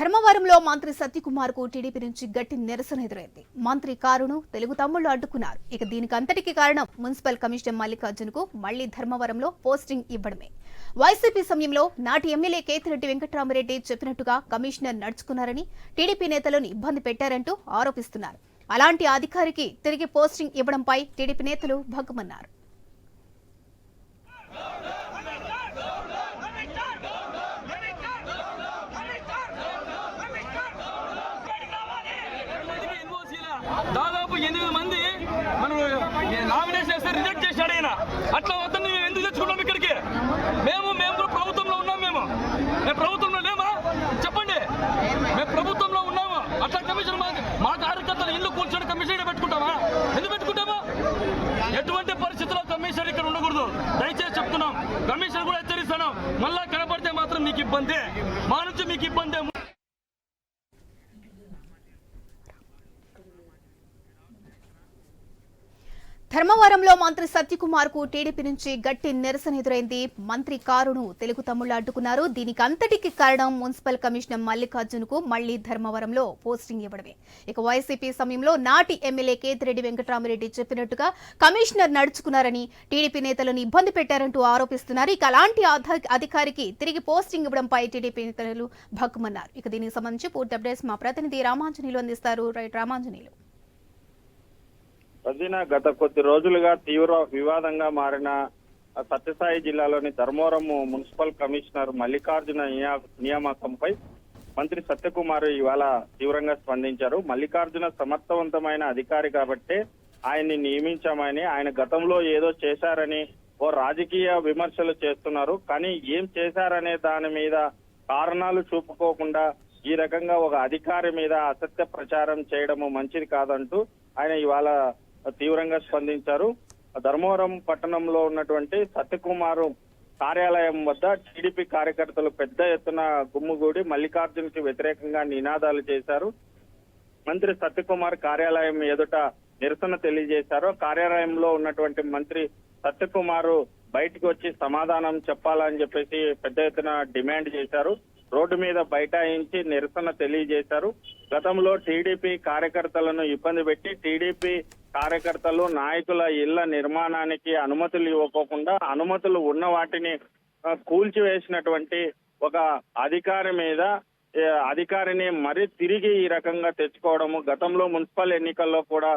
ధర్మవరంలో మంత్రి సత్యకుమార్కు టీడీపీ నుంచి గట్టి నిరసన ఎదురైంది. మంత్రి కారును తెలుగు తమ్ముళ్ళు అడ్డుకున్నారు. ఇక దీనికి అంతటికి కారణం మున్సిపల్ కమిషనర్ మల్లికార్జున్కు మళ్ళీ ధర్మవరంలో పోస్టింగ్ ఇవ్వడమే. వైసీపీ సమయంలో నాటి ఎమ్మెల్యే కేతిరెడ్డి వెంకటరామరెడ్డి చెప్పినట్టుగా కమిషనర్ నడుచుకున్నారని టీడీపీ నేతలను ఇబ్బంది పెట్టారంటూ ఆరోపిస్తున్నారు. అలాంటి అధికారికి తిరిగి పోస్టింగ్ ఇవ్వడంపై టీడీపీ నేతలు భగ్గుమన్నారు దాదాపు ఎనిమిది మంది మనం నామినేషన్ చేస్తే రిజెక్ట్ చేశాడు ఆయన అట్లా వద్దని మేము ఎందుకు తెచ్చుకున్నాం ఇక్కడికి? మేము మేము కూడా ప్రభుత్వంలో ఉన్నాం మేము. మేము ప్రభుత్వంలో లేమా? చెప్పండి. మేము ప్రభుత్వంలో ఉన్నాము. అట్లా కమిషన్ మా మా కార్యకర్తలు ఇల్లు కూర్చొని కమిషన్ పెట్టుకుంటామా? ఎందుకు పెట్టుకుంటామా? ఎటువంటి పరిస్థితుల్లో కమిషన్ ఇక్కడ ఉండకూడదు? దయచేసి చెప్తున్నాం. కమిషన్ కూడా హెచ్చరిస్తున్నాం. మళ్ళా కనపడితే మాత్రం మీకు ఇబ్బంది. మా నుంచి మీకు ఇబ్బంది. ధర్మవరంలో మంత్రి సత్యకుమార్కు టీడీపీ నుంచి గట్టి నిరసన ఎదురైంది. మంత్రి కారును తెలుగు తమ్ముళ్ళు అడ్డుకున్నారు. దీనికి అంతటికి కారణం మున్సిపల్ కమిషనర్ మల్లికార్జున్కు మళ్ళీ ధర్మవరంలో పోస్టింగ్ ఇవ్వడమే. ఇక వైసీపీ సమయంలో నాటి ఎమ్మెల్యే కేతిరెడ్డి వెంకటరామిరెడ్డి చెప్పినట్టుగా కమిషనర్ నడుచుకున్నారని టీడీపీ నేతలను ఇబ్బంది పెట్టారంటూ ఆరోపిస్తున్నారు. ఇక అలాంటి అధికారికి తిరిగి పోస్టింగ్ ఇవ్వడంపై టీడీపీ నేతలు భక్కుమన్నారు ఇక దీనికి సంబంధించి పూర్తి అప్డేట్స్ మా ప్రతినిధి రామాంజనీలు అందిస్తారు. రైట్ రామాంజనీలు రజీన గత కొద్ది రోజులుగా తీవ్ర వివాదంగా మారిన సత్యసాయి జిల్లాలోని ధర్మవరం మున్సిపల్ కమిషనర్ మల్లికార్జున నియా- నియామకంపై మంత్రి సత్యకుమార్ ఇవాళ తీవ్రంగా స్పందించారు. మల్లికార్జున సమర్థవంతమైన అధికారి కాబట్టే ఆయన్ని నియమించామని ఆయన గతంలో ఏదో చేశారని ఓ రాజకీయ విమర్శలు చేస్తున్నారు. కానీ ఏం చేశారనే దాని మీద కారణాలు చూపుకోకుండా ఈ రకంగా ఒక అధికారి మీద అసత్య ప్రచారం చేయడము మంచిది కాదంటూ ఆయన ఇవాళ తీవ్రంగా స్పందించారు. ధర్మవరం పట్టణంలో ఉన్నటువంటి సత్యకుమారు కార్యాలయం వద్ద టీడీపీ కార్యకర్తలు పెద్ద ఎత్తున గుమ్ముగూడి మల్లికార్జున్కి వ్యతిరేకంగా నినాదాలు చేశారు. మంత్రి సత్యకుమార్ కార్యాలయం ఎదుట నిరసన తెలియజేశారు. కార్యాలయంలో ఉన్నటువంటి మంత్రి సత్యకుమార్ బయటికి వచ్చి సమాధానం చెప్పాలని చెప్పేసి పెద్ద ఎత్తున డిమాండ్ చేశారు. రోడ్డు మీద బైఠాయించి నిరసన తెలియజేశారు. గతంలో టీడీపీ కార్యకర్తలను ఇబ్బంది పెట్టి టీడీపీ కార్యకర్తలు నాయకుల ఇళ్ళ నిర్మాణానికి అనుమతులు ఇవ్వకోకుండా అనుమతులు ఉన్న వాటిని కూల్చివేసినటువంటి ఒక అధికారి మీద అధికారిని మరి తిరిగి ఈ రకంగా తెచ్చుకోవడము గతంలో మున్సిపల్ ఎన్నికల్లో కూడా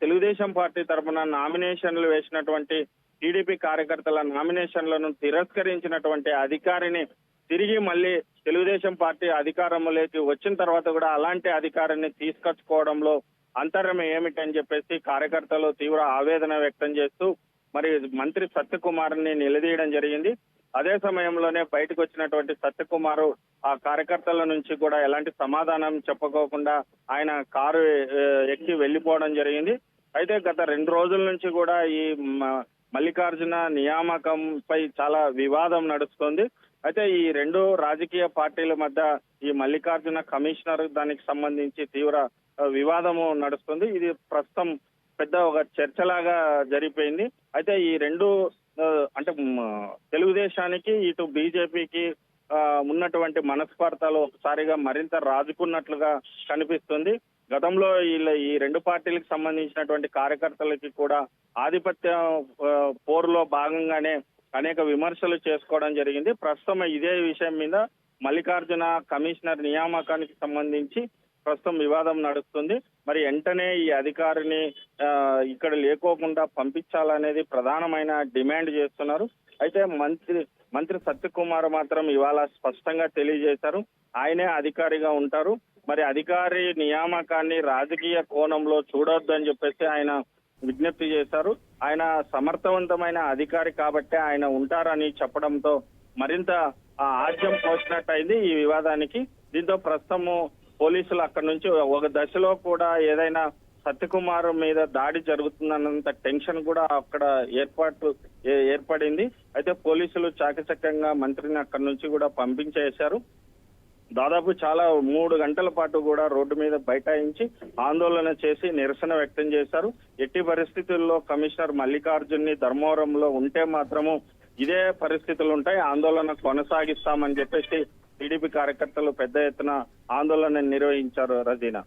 తెలుగుదేశం పార్టీ తరఫున నామినేషన్లు వేసినటువంటి టీడీపీ కార్యకర్తల నామినేషన్లను తిరస్కరించినటువంటి అధికారిని తిరిగి మళ్ళీ తెలుగుదేశం పార్టీ అధికారంలోకి వచ్చిన తర్వాత కూడా అలాంటి అధికారాన్ని తీసుకొచ్చుకోవడంలో అంతరం ఏమిటని చెప్పేసి కార్యకర్తలు తీవ్ర ఆవేదన వ్యక్తం చేస్తూ మరి మంత్రి సత్యకుమార్ని నిలదీయడం జరిగింది. అదే సమయంలోనే బయటకు వచ్చినటువంటి సత్యకుమారు ఆ కార్యకర్తల నుంచి కూడా ఎలాంటి సమాధానం చెప్పుకోకుండా ఆయన కారు ఎక్కి వెళ్ళిపోవడం జరిగింది. అయితే గత రెండు రోజుల నుంచి కూడా ఈ మ- మల్లికార్జున నియామకంపై చాలా వివాదం నడుస్తుంది. అయితే ఈ రెండు రాజకీయ పార్టీల మధ్య ఈ మల్లికార్జున కమిషనర్ దానికి సంబంధించి తీవ్ర వివాదము నడుస్తుంది. ఇది ప్రస్తుతం పెద్ద ఒక చర్చలాగా జరిగిపోయింది. అయితే ఈ రెండు అంటే తెలుగుదేశానికి ఇటు బీజేపీకి ఉన్నటువంటి మనస్పర్ధలు ఒకసారిగా మరింత రాజుకున్నట్లుగా కనిపిస్తుంది. గతంలో వీళ్ళ ఈ రెండు పార్టీలకు సంబంధించినటువంటి కార్యకర్తలకి కూడా ఆధిపత్య పోరులో భాగంగానే అనేక విమర్శలు చేసుకోవడం జరిగింది. ప్రస్తుతం ఇదే విషయం మీద మల్లికార్జున కమిషనర్ నియామకానికి సంబంధించి ప్రస్తుతం వివాదం నడుస్తుంది. మరి వెంటనే ఈ అధికారిని ఇక్కడ లేకోకుండా పంపించాలనేది ప్రధానమైన డిమాండ్ చేస్తున్నారు. అయితే మంత్రి మంత్రి సత్యకుమార్ మాత్రం ఇవాళ స్పష్టంగా తెలియజేశారు. ఆయనే అధికారిగా ఉంటారు. మరి అధికారి నియామకాన్ని రాజకీయ కోణంలో చూడొద్దని చెప్పేసి ఆయన విజ్ఞప్తి చేశారు. ఆయన సమర్థవంతమైన అధికారి కాబట్టే ఆయన ఉంటారని చెప్పడంతో మరింత ఆ, ఆజ్యం పోసినట్టయింది ఈ వివాదానికి. దీంతో ప్రస్తుతము పోలీసులు అక్కడి నుంచి ఒక దశలో కూడా ఏదైనా సత్యకుమార్ మీద దాడి జరుగుతుందన్నంత టెన్షన్ కూడా అక్కడ ఏర్పాటు ఏ- ఏర్పడింది. అయితే పోలీసులు చాకచక్యంగా మంత్రిని అక్కడి నుంచి కూడా పంపించేశారు. దాదాపు చాలా మూడు గంటల పాటు కూడా రోడ్డు మీద బైఠాయించి ఆందోళన చేసి నిరసన వ్యక్తం చేశారు. ఎట్టి పరిస్థితుల్లో కమిషనర్ మల్లికార్జున్ని ధర్మవరంలో ఉంటే మాత్రము ఇదే పరిస్థితులు ఉంటాయి. ఆందోళన కొనసాగిస్తామని చెప్పేసి టీడీపీ కార్యకర్తలు పెద్ద ఎత్తున ఆందోళన నిర్వహించారు రజీనా.